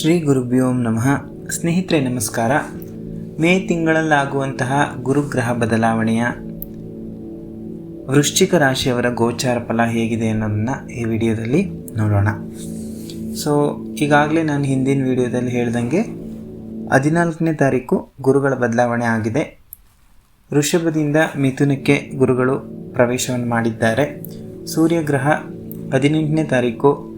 ಶ್ರೀ ಗುರುಭ್ಯೋಂ ನಮಃ. ಸ್ನೇಹಿತರೆ, ನಮಸ್ಕಾರ. ಮೇ ತಿಂಗಳಲ್ಲಾಗುವಂತಹ ಗುರುಗ್ರಹ ಬದಲಾವಣೆಯ ವೃಶ್ಚಿಕ ರಾಶಿಯವರ ಗೋಚಾರ ಫಲ ಹೇಗಿದೆ ಅನ್ನೋದನ್ನು ಈ ವಿಡಿಯೋದಲ್ಲಿ ನೋಡೋಣ. ಸೊ ಈಗಾಗಲೇ ನಾನು ಹಿಂದಿನ ವಿಡಿಯೋದಲ್ಲಿ ಹೇಳ್ದಂಗೆ ಹದಿನಾಲ್ಕನೇ ತಾರೀಕು ಗುರುಗಳ ಬದಲಾವಣೆ ಆಗಿದೆ. ವೃಷಭದಿಂದ ಮಿಥುನಕ್ಕೆ ಗುರುಗಳು ಪ್ರವೇಶವನ್ನು ಮಾಡಿದ್ದಾರೆ. ಸೂರ್ಯಗ್ರಹ ಹದಿನೆಂಟನೇ ತಾರೀಕು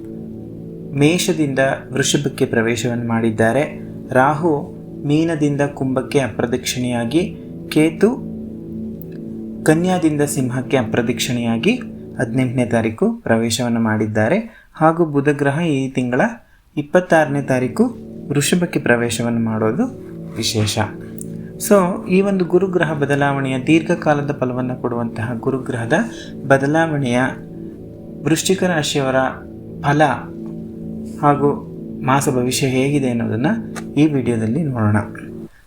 ಮೇಷದಿಂದ ವೃಷಭಕ್ಕೆ ಪ್ರವೇಶವನ್ನು ಮಾಡಿದ್ದಾರೆ. ರಾಹು ಮೀನದಿಂದ ಕುಂಭಕ್ಕೆ ಅಪ್ರದಕ್ಷಿಣೆಯಾಗಿ ಕೇತು ಕನ್ಯಾದಿಂದ ಸಿಂಹಕ್ಕೆ ಅಪ್ರದಕ್ಷಿಣೆಯಾಗಿ ಹದಿನೆಂಟನೇ ತಾರೀಕು ಪ್ರವೇಶವನ್ನು ಮಾಡಿದ್ದಾರೆ. ಹಾಗೂ ಬುಧಗ್ರಹ ಈ ತಿಂಗಳ ಇಪ್ಪತ್ತಾರನೇ ತಾರೀಕು ವೃಷಭಕ್ಕೆ ಪ್ರವೇಶವನ್ನು ಮಾಡೋದು ವಿಶೇಷ. ಸೊ, ಈ ಒಂದು ಗುರುಗ್ರಹ ಬದಲಾವಣೆಯ ದೀರ್ಘಕಾಲದ ಫಲವನ್ನು ಕೊಡುವಂತಹ ಗುರುಗ್ರಹದ ಬದಲಾವಣೆಯ ವೃಶ್ಚಿಕ ರಾಶಿಯವರ ಫಲ ಹಾಗೂ ಮಾಸ ಭವಿಷ್ಯ ಹೇಗಿದೆ ಅನ್ನೋದನ್ನು ಈ ವಿಡಿಯೋದಲ್ಲಿ ನೋಡೋಣ.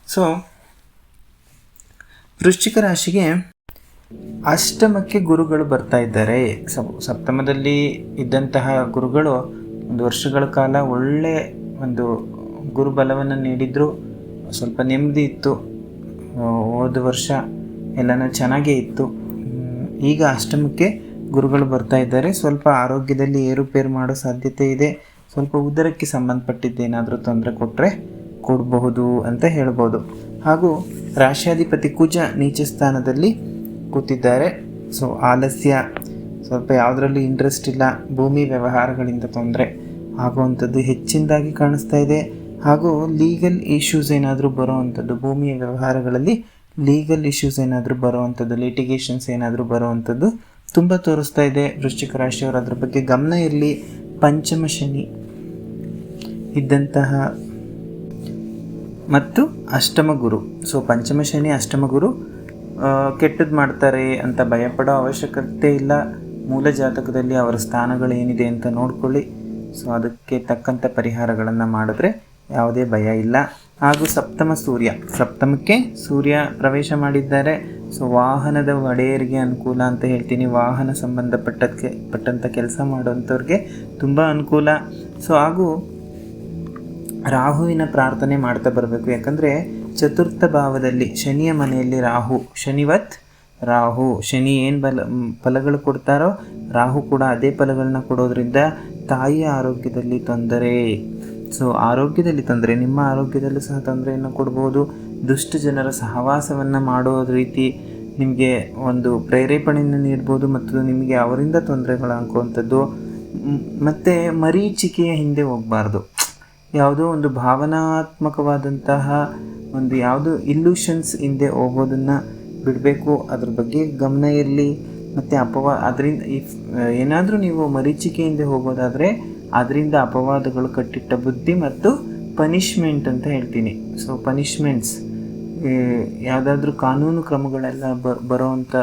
ಸೊ ವೃಶ್ಚಿಕ ರಾಶಿಗೆ ಅಷ್ಟಮಕ್ಕೆ ಗುರುಗಳು ಬರ್ತಾ ಇದ್ದಾರೆ. ಸಪ್- ಸಪ್ತಮದಲ್ಲಿ ಇದ್ದಂತಹ ಗುರುಗಳು ಒಂದು ವರ್ಷಗಳ ಕಾಲ ಒಳ್ಳೆ ಒಂದು ಗುರುಬಲವನ್ನು ನೀಡಿದ್ರು. ಸ್ವಲ್ಪ ನೆಮ್ಮದಿ ಇತ್ತು. ಹೋದ ವರ್ಷ ಎಲ್ಲನೂ ಚೆನ್ನಾಗೇ ಇತ್ತು. ಈಗ ಅಷ್ಟಮಕ್ಕೆ ಗುರುಗಳು ಬರ್ತಾ ಇದ್ದಾರೆ. ಸ್ವಲ್ಪ ಆರೋಗ್ಯದಲ್ಲಿ ಏರುಪೇರು ಮಾಡೋ ಸಾಧ್ಯತೆ ಇದೆ. ಸ್ವಲ್ಪ ಉದರಕ್ಕೆ ಸಂಬಂಧಪಟ್ಟಿದ್ದೇನಾದರೂ ತೊಂದರೆ ಕೊಟ್ಟರೆ ಕೊಡಬಹುದು ಅಂತ ಹೇಳ್ಬೋದು. ಹಾಗೂ ರಾಶ್ಯಾಧಿಪತಿ ಕುಜ ನೀಚ ಸ್ಥಾನದಲ್ಲಿ ಕೂತಿದ್ದಾರೆ. ಸೊ, ಆಲಸ್ಯ, ಸ್ವಲ್ಪ ಯಾವುದರಲ್ಲಿ ಇಂಟ್ರೆಸ್ಟ್ ಇಲ್ಲ, ಭೂಮಿ ವ್ಯವಹಾರಗಳಿಂದ ತೊಂದರೆ ಆಗುವಂಥದ್ದು ಹೆಚ್ಚಿನದಾಗಿ ಕಾಣಿಸ್ತಾ ಇದೆ. ಹಾಗೂ ಲೀಗಲ್ ಇಶ್ಯೂಸ್ ಏನಾದರೂ ಬರೋವಂಥದ್ದು, ಭೂಮಿಯ ವ್ಯವಹಾರಗಳಲ್ಲಿ ಲೀಗಲ್ ಇಶ್ಯೂಸ್ ಏನಾದರೂ ಬರೋವಂಥದ್ದು ಲಿಟಿಗೇಷನ್ಸ್ ಏನಾದರೂ ಬರುವಂಥದ್ದು ತುಂಬ ತೋರಿಸ್ತಾ ಇದೆ. ವೃಶ್ಚಿಕ ರಾಶಿಯವರು ಅದ್ರ ಬಗ್ಗೆ ಗಮನ ಇರಲಿ. ಪಂಚಮ ಶನಿ ಇದ್ದಂತಹ ಮತ್ತು ಅಷ್ಟಮ ಗುರು. ಸೊ ಪಂಚಮ ಶನಿ, ಅಷ್ಟಮ ಗುರು ಕೆಟ್ಟದ್ದು ಮಾಡ್ತಾರೆ ಅಂತ ಭಯಪಡೋ ಅವಶ್ಯಕತೆ ಇಲ್ಲ. ಮೂಲ ಜಾತಕದಲ್ಲಿ ಅವರ ಸ್ಥಾನಗಳೇನಿದೆ ಅಂತ ನೋಡ್ಕೊಳ್ಳಿ. ಸೊ ಅದಕ್ಕೆ ತಕ್ಕಂಥ ಪರಿಹಾರಗಳನ್ನು ಮಾಡಿದ್ರೆ ಯಾವುದೇ ಭಯ ಇಲ್ಲ. ಹಾಗೂ ಸಪ್ತಮ ಸೂರ್ಯ. ಸಪ್ತಮಕ್ಕೆ ಸೂರ್ಯ ಪ್ರವೇಶ ಮಾಡಿದ್ದಾರೆ. ಸೊ ವಾಹನದ ಒಡೆಯರಿಗೆ ಅನುಕೂಲ ಅಂತ ಹೇಳ್ತೀನಿ. ವಾಹನ ಸಂಬಂಧಪಟ್ಟಕ್ಕೆ ಪಟ್ಟಂಥ ಕೆಲಸ ಮಾಡುವಂಥವ್ರಿಗೆ ತುಂಬ ಅನುಕೂಲ. ಸೊ ಹಾಗೂ ರಾಹುವಿನ ಪ್ರಾರ್ಥನೆ ಮಾಡ್ತಾ ಬರಬೇಕು. ಯಾಕಂದರೆ ಚತುರ್ಥ ಭಾವದಲ್ಲಿ ಶನಿಯ ಮನೆಯಲ್ಲಿ ರಾಹು, ಶನಿವತ್ ರಾಹು. ಶನಿ ಏನು ಬಲ, ಫಲಗಳು ಕೊಡ್ತಾರೋ ರಾಹು ಕೂಡ ಅದೇ ಫಲಗಳನ್ನ ಕೊಡೋದ್ರಿಂದ ತಾಯಿಯ ಆರೋಗ್ಯದಲ್ಲಿ ತೊಂದರೆ. ಸೊ ಆರೋಗ್ಯದಲ್ಲಿ ತೊಂದರೆ, ನಿಮ್ಮ ಆರೋಗ್ಯದಲ್ಲೂ ಸಹ ತೊಂದರೆಯನ್ನು ಕೊಡ್ಬೋದು. ದುಷ್ಟ ಜನರ ಸಹವಾಸವನ್ನು ಮಾಡೋ ರೀತಿ ನಿಮಗೆ ಒಂದು ಪ್ರೇರೇಪಣೆಯನ್ನು ನೀಡ್ಬೋದು ಮತ್ತು ನಿಮಗೆ ಅವರಿಂದ ತೊಂದರೆಗಳಾಗುವಂಥದ್ದು ಮತ್ತು ಮರೀಚಿಕೆಯ ಹಿಂದೆ ಹೋಗಬಾರ್ದು. ಯಾವುದೋ ಒಂದು ಭಾವನಾತ್ಮಕವಾದಂತಹ ಒಂದು ಯಾವುದೋ ಇಲ್ಯೂಷನ್ಸ್ ಹಿಂದೆ ಹೋಗೋದನ್ನು ಬಿಡಬೇಕು. ಅದ್ರ ಬಗ್ಗೆ ಗಮನ ಇರಲಿ. ಮತ್ತು ಅಪವಾ, ಅದರಿಂದ ಇಫ್ ಏನಾದರೂ ನೀವು ಮರೀಚಿಕೆಯಿಂದ ಹೋಗೋದಾದರೆ ಅದರಿಂದ ಅಪವಾದಗಳು ಕಟ್ಟಿಟ್ಟ ಬುದ್ಧಿ ಮತ್ತು ಪನಿಷ್ಮೆಂಟ್ ಅಂತ ಹೇಳ್ತೀನಿ. ಸೊ ಪನಿಷ್ಮೆಂಟ್ಸ್ ಯಾವುದಾದ್ರೂ ಕಾನೂನು ಕ್ರಮಗಳೆಲ್ಲ ಬ ಬರೋವಂಥ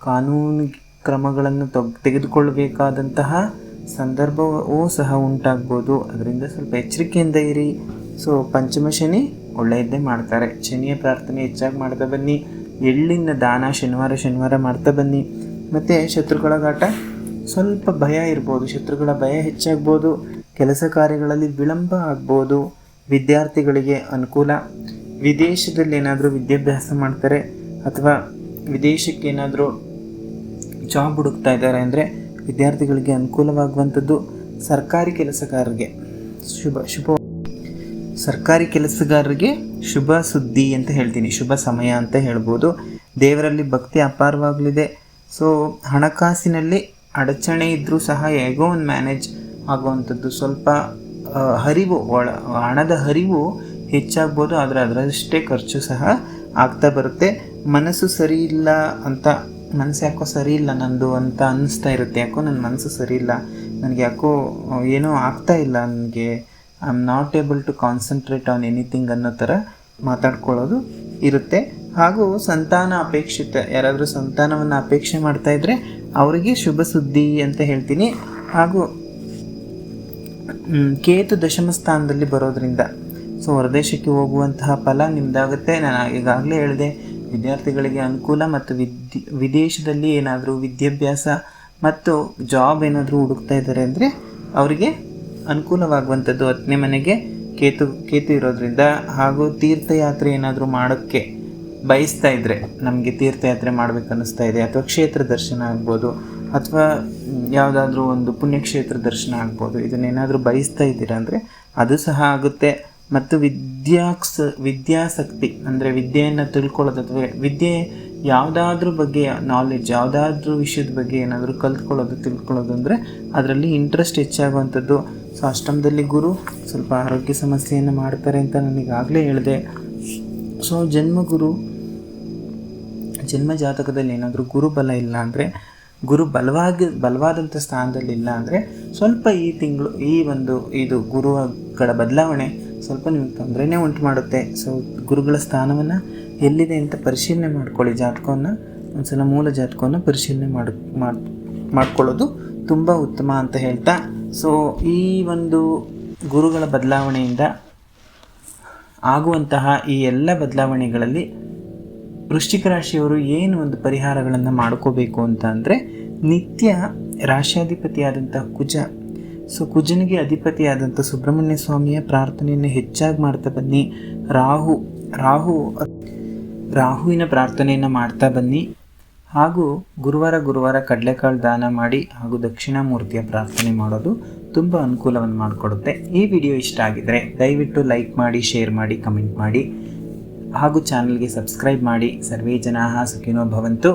ಕಾನೂನು ಕ್ರಮಗಳನ್ನು ತೊಗ್ ತೆಗೆದುಕೊಳ್ಳಬೇಕಾದಂತಹ ಸಂದರ್ಭವೂ ಸಹ ಉಂಟಾಗ್ಬೋದು. ಅದರಿಂದ ಸ್ವಲ್ಪ ಎಚ್ಚರಿಕೆಯಿಂದ ಇರಿ. ಸೊ, ಪಂಚಮ ಶನಿ ಒಳ್ಳೆಯದ್ದೇ ಮಾಡ್ತಾರೆ. ಶನಿಯ ಪ್ರಾರ್ಥನೆ ಹೆಚ್ಚಾಗಿ ಮಾಡ್ತಾ ಬನ್ನಿ. ಎಳ್ಳಿನ ದಾನ ಶನಿವಾರ ಶನಿವಾರ ಮಾಡ್ತಾ ಬನ್ನಿ. ಮತ್ತು ಶತ್ರುಗಳ ಗಾಟ ಸ್ವಲ್ಪ ಭಯ ಇರ್ಬೋದು. ಶತ್ರುಗಳ ಭಯ ಹೆಚ್ಚಾಗ್ಬೋದು. ಕೆಲಸ ಕಾರ್ಯಗಳಲ್ಲಿ ವಿಳಂಬ ಆಗ್ಬೋದು. ವಿದ್ಯಾರ್ಥಿಗಳಿಗೆ ಅನುಕೂಲ. ವಿದೇಶದಲ್ಲಿ ಏನಾದರೂ ವಿದ್ಯಾಭ್ಯಾಸ ಮಾಡ್ತಾರೆ ಅಥವಾ ವಿದೇಶಕ್ಕೆ ಏನಾದರೂ ಜಾಬ್ ಹುಡುಕ್ತಾ ಇದ್ದಾರೆ ಅಂದರೆ ವಿದ್ಯಾರ್ಥಿಗಳಿಗೆ ಅನುಕೂಲವಾಗುವಂಥದ್ದು ಸರ್ಕಾರಿ ಕೆಲಸಗಾರರಿಗೆ. ಶುಭ ಶುಭ. ಸರ್ಕಾರಿ ಕೆಲಸಗಾರರಿಗೆ ಶುಭ ಸುದ್ದಿ ಅಂತ ಹೇಳ್ತೀನಿ. ಶುಭ ಸಮಯ ಅಂತ ಹೇಳ್ಬೋದು. ದೇವರಲ್ಲಿ ಭಕ್ತಿ ಅಪಾರವಾಗಲಿದೆ. ಸೊ ಹಣಕಾಸಿನಲ್ಲಿ ಅಡಚಣೆ ಇದ್ದರೂ ಸಹ ಹೇಗೋ ಒಂದು ಮ್ಯಾನೇಜ್ ಆಗುವಂಥದ್ದು. ಸ್ವಲ್ಪ ಹರಿವು, ಒಳ, ಹಣದ ಹರಿವು ಹೆಚ್ಚಾಗ್ಬೋದು, ಆದರೆ ಅದರಷ್ಟೇ ಖರ್ಚು ಸಹ ಆಗ್ತಾ ಬರುತ್ತೆ. ಮನಸ್ಸು ಸರಿ ಇಲ್ಲ ಅಂತ, ಮನಸ್ಸು ಯಾಕೋ ಸರಿ ಇಲ್ಲ ನಂದು ಅಂತ ಅನ್ನಿಸ್ತಾ ಇರುತ್ತೆ. ಯಾಕೋ ನನ್ನ ಮನಸ್ಸು ಸರಿ ಇಲ್ಲ, ನನಗೆ ಯಾಕೋ ಏನೋ ಆಗ್ತಾ ಇಲ್ಲ ನನಗೆ. I am not able to concentrate on anything ಅನ್ನೋ ಥರ ಮಾತಾಡ್ಕೊಳ್ಳೋದು ಇರುತ್ತೆ. ಹಾಗೂ ಸಂತಾನ ಅಪೇಕ್ಷಿತ, ಯಾರಾದರೂ ಸಂತಾನವನ್ನು ಅಪೇಕ್ಷೆ ಮಾಡ್ತಾ ಇದ್ದರೆ ಅವರಿಗೆ ಶುಭ ಸುದ್ದಿ ಅಂತ ಹೇಳ್ತೀನಿ. ಹಾಗೂ ಕೇತು ದಶಮ ಸ್ಥಾನದಲ್ಲಿ ಬರೋದ್ರಿಂದ ಸೊ ಹೊರದೇಶಕ್ಕೆ ಹೋಗುವಂತಹ ಫಲ ನಿಮ್ಮದಾಗುತ್ತೆ ನಾನು ಈಗಾಗಲೇ ಹೇಳಿದೆ, ವಿದ್ಯಾರ್ಥಿಗಳಿಗೆ ಅನುಕೂಲ ಮತ್ತು ವಿದ್ಯೆ, ವಿದೇಶದಲ್ಲಿ ಏನಾದರೂ ವಿದ್ಯಾಭ್ಯಾಸ ಮತ್ತು ಜಾಬ್ ಏನಾದರೂ ಹುಡುಕ್ತಾ ಇದ್ದಾರೆ ಅಂದರೆ ಅವರಿಗೆ ಅನುಕೂಲವಾಗುವಂಥದ್ದು ಹತ್ತನೇ ಮನೆಗೆ ಕೇತು ಕೇತು ಇರೋದ್ರಿಂದ. ಹಾಗೂ ತೀರ್ಥಯಾತ್ರೆ ಏನಾದರೂ ಮಾಡೋಕ್ಕೆ ಬಯಸ್ತಾ ಇದ್ದರೆ ನಮಗೆ ತೀರ್ಥಯಾತ್ರೆ ಮಾಡ್ಬೇಕು ಅನ್ನಿಸ್ತಾ ಇದೆ. ಅಥವಾ ಕ್ಷೇತ್ರ ದರ್ಶನ ಆಗ್ಬೋದು, ಅಥವಾ ಯಾವುದಾದ್ರೂ ಒಂದು ಪುಣ್ಯಕ್ಷೇತ್ರ ದರ್ಶನ ಆಗ್ಬೋದು, ಇದನ್ನೇನಾದರೂ ಬಯಸ್ತಾ ಇದ್ದೀರಾ ಅಂದರೆ ಅದು ಸಹ ಆಗುತ್ತೆ. ಮತ್ತು ವಿದ್ಯಾಕ್ಸ, ವಿದ್ಯಾಸಕ್ತಿ, ಅಂದರೆ ವಿದ್ಯೆಯನ್ನು ತಿಳ್ಕೊಳ್ಳೋದು ಅಥವಾ ವಿದ್ಯೆ ಯಾವುದಾದ್ರೂ ಬಗ್ಗೆ ನಾಲೆಡ್ಜ್ ಯಾವುದಾದ್ರೂ ವಿಷಯದ ಬಗ್ಗೆ ಏನಾದರೂ ಕಲ್ತ್ಕೊಳ್ಳೋದು, ತಿಳ್ಕೊಳ್ಳೋದು ಅಂದರೆ ಅದರಲ್ಲಿ ಇಂಟ್ರೆಸ್ಟ್ ಹೆಚ್ಚಾಗುವಂಥದ್ದು. ಸೊ ಅಷ್ಟಮದಲ್ಲಿ ಗುರು ಸ್ವಲ್ಪ ಆರೋಗ್ಯ ಸಮಸ್ಯೆಯನ್ನು ಮಾಡ್ತಾರೆ ಅಂತ ನನಗಾಗಲೇ ಹೇಳಿದೆ. ಸೊ ಜನ್ಮಗುರು, ಜನ್ಮ ಜಾತಕದಲ್ಲಿ ಏನಾದರೂ ಗುರು ಬಲ ಇಲ್ಲ ಅಂದರೆ, ಗುರು ಬಲವಾಗಿ, ಬಲವಾದಂಥ ಸ್ಥಾನದಲ್ಲಿ ಇಲ್ಲ ಅಂದರೆ ಸ್ವಲ್ಪ ಈ ತಿಂಗಳು, ಈ ಒಂದು, ಇದು ಗುರುಗಳ ಬದಲಾವಣೆ ಸ್ವಲ್ಪ ನಿಮಗೆ ತೊಂದರೆನೇ ಉಂಟು ಮಾಡುತ್ತೆ. ಸೊ ಗುರುಗಳ ಸ್ಥಾನವನ್ನು ಎಲ್ಲಿದೆ ಅಂತ ಪರಿಶೀಲನೆ ಮಾಡ್ಕೊಳ್ಳಿ. ಜಾತಕವನ್ನು ಒಂದ್ಸಲ ಮೂಲ ಜಾತಕವನ್ನು ಪರಿಶೀಲನೆ ಮಾಡಿ ಮಾಡ್ಕೊಳ್ಳೋದು ತುಂಬ ಉತ್ತಮ ಅಂತ ಹೇಳ್ತಾ. ಸೊ ಈ ಒಂದು ಗುರುಗಳ ಬದಲಾವಣೆಯಿಂದ ಆಗುವಂತಹ ಈ ಎಲ್ಲ ಬದಲಾವಣೆಗಳಲ್ಲಿ ವೃಶ್ಚಿಕ ರಾಶಿಯವರು ಏನು ಒಂದು ಪರಿಹಾರಗಳನ್ನು ಮಾಡ್ಕೋಬೇಕು ಅಂತ ಅಂದರೆ ನಿತ್ಯ ರಾಶ್ಯಾಧಿಪತಿಯಾದಂತಹ ಕುಜ ಸೊ ಕುಜನಿಗೆ ಅಧಿಪತಿಯಾದಂಥ ಸುಬ್ರಹ್ಮಣ್ಯ ಸ್ವಾಮಿಯ ಪ್ರಾರ್ಥನೆಯನ್ನು ಹೆಚ್ಚಾಗಿ ಮಾಡ್ತಾ ಬನ್ನಿ. ರಾಹು ರಾಹು, ರಾಹುವಿನ ಪ್ರಾರ್ಥನೆಯನ್ನು ಮಾಡ್ತಾ ಬನ್ನಿ. ಹಾಗೂ ಗುರುವಾರ ಗುರುವಾರ ಕಡಲೆಕಾಳು ದಾನ ಮಾಡಿ ಹಾಗೂ ದಕ್ಷಿಣಾಮೂರ್ತಿಯ ಪ್ರಾರ್ಥನೆ ಮಾಡೋದು ತುಂಬ ಅನುಕೂಲವನ್ನು ಮಾಡಿಕೊಡುತ್ತೆ. ಈ ವಿಡಿಯೋ ಇಷ್ಟ ಆಗಿದರೆ ದಯವಿಟ್ಟು ಲೈಕ್ ಮಾಡಿ, ಶೇರ್ ಮಾಡಿ, ಕಮೆಂಟ್ ಮಾಡಿ ಹಾಗೂ ಚಾನಲ್ಗೆ ಸಬ್ಸ್ಕ್ರೈಬ್ ಮಾಡಿ. ಸರ್ವೇ ಜನಾಹ ಸುಖಿನೋ ಭವಂತು.